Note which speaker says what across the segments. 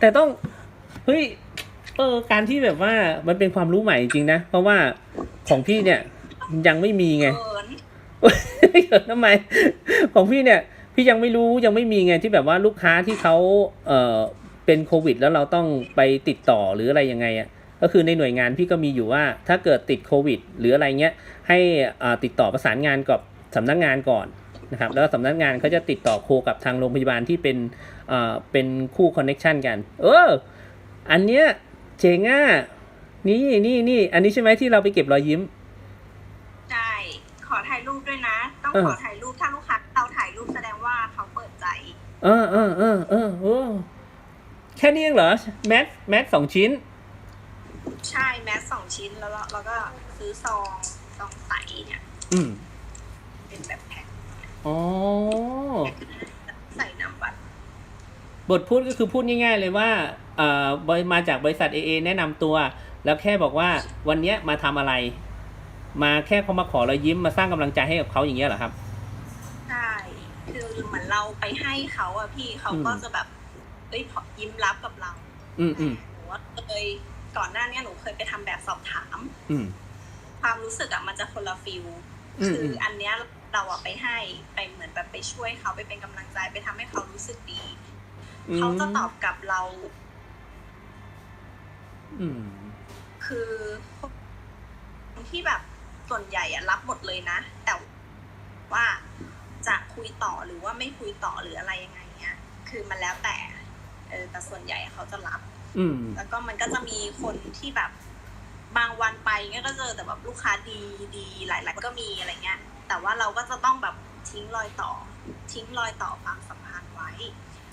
Speaker 1: แต่ต้องเฮ้ยเออการที่แบบว่ามันเป็นความรู้ใหม่จริงนะเพราะว่าของพี่เนี่ยยังไม่มีไง
Speaker 2: เขิน
Speaker 1: เกิดทำไมของพี่เนี่ย พี่ยังไม่รู้ยังไม่มีไงที่แบบว่าลูกค้าที่เขาเออเป็นโควิด แล้วเราต้องไปติดต่อหรืออะไรยังไงอะก็คือในหน่วยงานพี่ก็มีอยู่ว่า ถ้าเกิดติดโควิด หรืออะไรเงี้ยให้อ่าติดต่อประสานงานกับสำนักงานก่อน นะครับแล้วสำนักงานเขาจะติดต่อโคกับทางโรงพยาบาลที่เป็นอ่าเป็นคู่คอนเน็ชันกัน เออ อันเนี้ยเจ๋งอะนี่นี่นี่อันนี้ใช่ไหมที่เราไปเก็บรอยยิ้ม
Speaker 2: ใช่ขอถ่ายรูปด้วยนะ ต้อง
Speaker 1: เออ
Speaker 2: ขอถ่ายรูปถ้าลูกค้าเราถ่ายรูปแสดงว่าเขาเปิดใจ
Speaker 1: เออเออเออเออโอ้แค่นี้เองเหรอแมสแมสสองชิ้น
Speaker 2: ใช่แมสสองชิ้นแล้วเราเราก็ซื้อซองซองใสเนี่ย
Speaker 1: อืม
Speaker 2: เป็นแบบแพ็ค
Speaker 1: อ๋อ
Speaker 2: ใส่น้ำบัตร
Speaker 1: บทพูดก็คือพูดง่าย ๆ เลยว่าเอ่อบริมาจากบริษัท AA แนะนำตัว แล้วแค่บอกว่าวันเนี้ยมาทำอะไร มาแค่เขามาขอรอยยิ้มมาสร้างกำลังใจให้กับเขาอย่างเงี้ยเหรอครับ
Speaker 2: ใช่คือเหมือนเราไปให้เขาอะพี่เขาก็
Speaker 1: อืม
Speaker 2: จะแบบเอ้ยขอยิ้มรับกับเรา
Speaker 1: อืมอืม
Speaker 2: หนูว่าเคยก่อนหน้าเนี้ยหนูเคยไปทำแบบสอบถาม
Speaker 1: อืม
Speaker 2: ความรู้สึกอะมันจะคนละฟิล
Speaker 1: อืม
Speaker 2: คือ
Speaker 1: อืม
Speaker 2: อันเนี้ย เราอะไปให้ไปเหมือนแบบไปช่วยเขาไปเป็นกำลังใจไปทำให้เขารู้สึกดี เขาจะตอบกลับเรา
Speaker 1: อืม
Speaker 2: คือคนที่แบบส่วนใหญ่อะรับหมดเลยนะ แต่ว่าจะคุยต่อหรือว่าไม่คุยต่อหรืออะไรยังไงเนี้ย คือมันแล้วแต่ เออแต่ส่วนใหญ่เขาจะรับ
Speaker 1: อืม
Speaker 2: แล้วก็มันก็จะมีคนที่แบบบางวันไปเงี้ยก็เจอแต่แบบลูกค้าดีดีหลาย ๆ ก็มีอะไรเงี้ย แต่ว่าเราก็จะต้องแบบทิ้งรอยต่อ ทิ้งรอยต่อความสัมพันธ์ไว้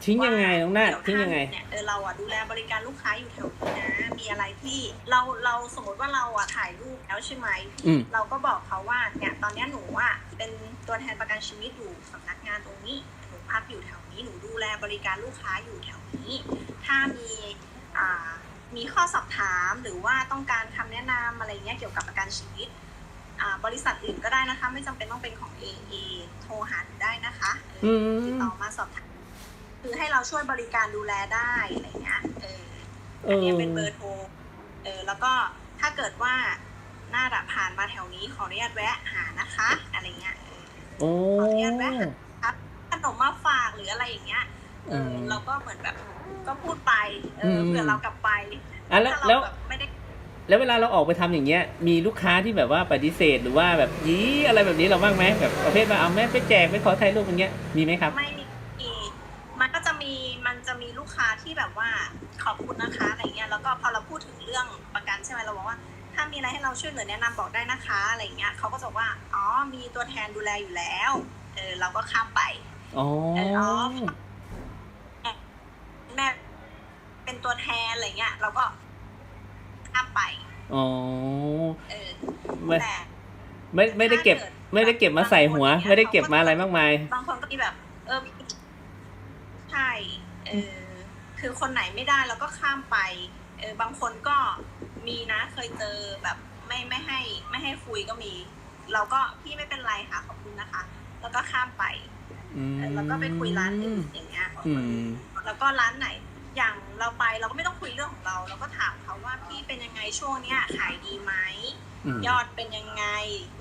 Speaker 1: ทิ้งยังไงน้องนาด
Speaker 2: เดี๋ว
Speaker 1: ทิ้งยังไง
Speaker 2: ถ้าเนี่ยเออเราอะดูแลบริการลูกค้าอยู่แถวนี้นะมีอะไรที่เราเราสมมติว่าเราอะถ่ายรูปแล้วใช่ไหม
Speaker 1: อืม
Speaker 2: เราก็บอกเขาว่าเนี่ยตอนเนี้ยหนูอะเป็นตัวแทนประกันชีวิตอยู่สำนักงานตรงนี้หนูพักอยู่แถวนี้หนูดูแลบริการลูกค้าอยู่แถวนี้ ถ้ามีอ่ามีข้อสอบถามหรือว่าต้องการคำแนะนำอะไรเงี้ยเกี่ยวกับประกันชีวิตอ่า บริษัทอื่นก็ได้นะคะ ไม่จำเป็นต้องเป็นของ AA โทรหาหนูได้นะคะเอออ
Speaker 1: ม
Speaker 2: ติดต่อมาสอบถามคือให้เราช่วยบริการดูแลได้อะไรเงี้ยเออ
Speaker 1: เอ
Speaker 2: อัน
Speaker 1: อ
Speaker 2: นี้เป็นเบอร์โทรเออแล้วก็ถ้าเกิดว่าหน้าดับผ่านมาแถวนี้ขออนุญาตแวะหานะคะ อะไรเงี้ยเออ
Speaker 1: โอ้
Speaker 2: ขออนุญาตแวะหาขนมมาฝากหรืออะไรอย่างเงี้ยเออ
Speaker 1: อืม
Speaker 2: เราก็เหมือนแบบก็พูดไปเออ
Speaker 1: ม
Speaker 2: เผื่อเรากลับไป
Speaker 1: อะแล้ว
Speaker 2: ถ้า
Speaker 1: แล้
Speaker 2: เรา
Speaker 1: ว
Speaker 2: แบบไม่ได้
Speaker 1: แล้วเวลาเราออกไปทำอย่างเงี้ย มีลูกค้าที่แบบว่าปฏิเสธหรือว่าแบบยี้อะไรแบบนี้เราบ้างไหมแบบประเภทว่าเอาแม่ไปแจกไปขอถ่ายรูปอย่างเงี้ยมีไหมครับ
Speaker 2: ไม่มีมันก็จะมีมันจะมีลูกค้าที่แบบว่าขอบคุณนะคะอะไรเงี้ยแล้วก็พอเราพูดถึงเรื่องประกันใช่ไหมเราบอกว่า ถ้ามีอะไรให้เราช่วยเหลือแนะนำบอกได้นะคะอะไรเงี้ยเขาก็จะบอกว่าอ๋อมีตัวแทนดูแลอยู่แล้วเออเราก็ข้ามไป
Speaker 1: อ๋อ
Speaker 2: เอออ๋อแม่เป็นตัวแทนอะไรเงี้ยเราก็ข้ามไป
Speaker 1: อ๋อ
Speaker 2: เออ
Speaker 1: ไม่
Speaker 2: แต่
Speaker 1: ไม่ไม่ได้เก็บไม่ได้เก็บมาใส่หัวไม่ได้เก็บมาอะไรมากมาย
Speaker 2: บางคนก็มีแบบ เออใช่เออคือคนไหนไม่ได้เราก็ข้ามไป เออบางคนก็มีนะเคยเจอแบบไม่ไม่ให้ ไม่ให้คุยก็มี เราก็พี่ไม่เป็นไรค่ะขอบคุณนะคะ แล้วก็ข้ามไป
Speaker 1: อืม
Speaker 2: เออแล้วก็ไปคุยร้านอื่นอย่างเงี้ย
Speaker 1: อืม
Speaker 2: แล้วก็ร้านไหน อย่างเราไปเราก็ไม่ต้องคุยเรื่องของเรา เราก็ถามเขาว่าพี่เป็นยังไงช่วงเนี้ยขายดีไหม
Speaker 1: อืม
Speaker 2: ยอดเป็นยังไง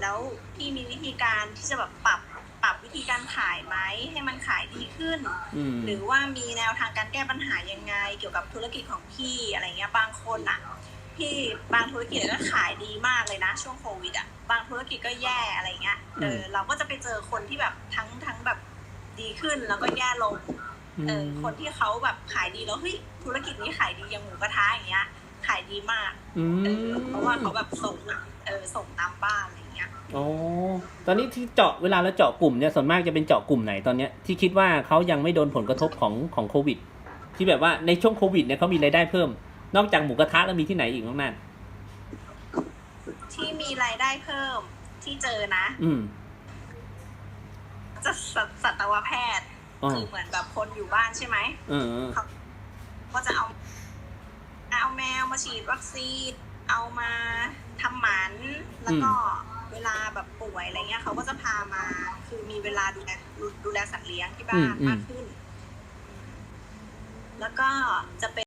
Speaker 2: แล้วพี่มีวิธีการที่จะแบบปรับปรับวิธีการขายไหมให้มันขายดีขึ้น
Speaker 1: อืม
Speaker 2: หรือว่ามีแนวทางการแก้ปัญหายังไง เกี่ยวกับธุรกิจของพี่อะไรเงี้ยบางคนอะพี่บางธุรกิจก็ขายดีมากเลยนะ ช่วงโควิดอะบางธุรกิจก็แย่อะไรเงี้ยเออเราก็จะไปเจอคนที่แบบทั้งทั้งแบบดีขึ้นแล้วก็แย่ลง เออคนที่เขาแบบขายดีแล้วเฮ้ยธุรกิจนี้ขายดีอย่างหมูกระทะอย่างเงี้ย ขายดีมาก
Speaker 1: อื
Speaker 2: เอ
Speaker 1: ม
Speaker 2: อเพราะว่าเขาแบบส่งอะเออส่งตามบ้านอะไรเงี้ย
Speaker 1: อ๋อตอนนี้ที่เจาะเวลาเราเจาะกลุ่มเนี่ยส่วนมากจะเป็นเจาะกลุ่มไหนตอนเนี้ยที่คิดว่าเขายังไม่โดนผลกระทบของของโควิด ที่แบบว่าในช่วงโควิดเนี่ยเขามีรายได้เพิ่ม นอกจากหมูกระทะแล้วมีที่ไหนอีกน้องนัน
Speaker 2: ที่มีรายได้เพิ่มที่เจอนะ
Speaker 1: อืม
Speaker 2: จะสัตสัตวแพทย์
Speaker 1: อ๋อ
Speaker 2: คือเหมือนแบบคนอยู่บ้านใช่ไหม
Speaker 1: เออ
Speaker 2: ก็จะเอาเอาแมวมาฉีดวัคซีนเอามาทำหมันแล้วก็เวลาแบบป่วยอะไรเงี้ยเขาก็จะพามา คือมีเวลาดูแลดูแลสัตว์เลี้ยงที่บ้านมากขึ้น แล้วก็จะเป็น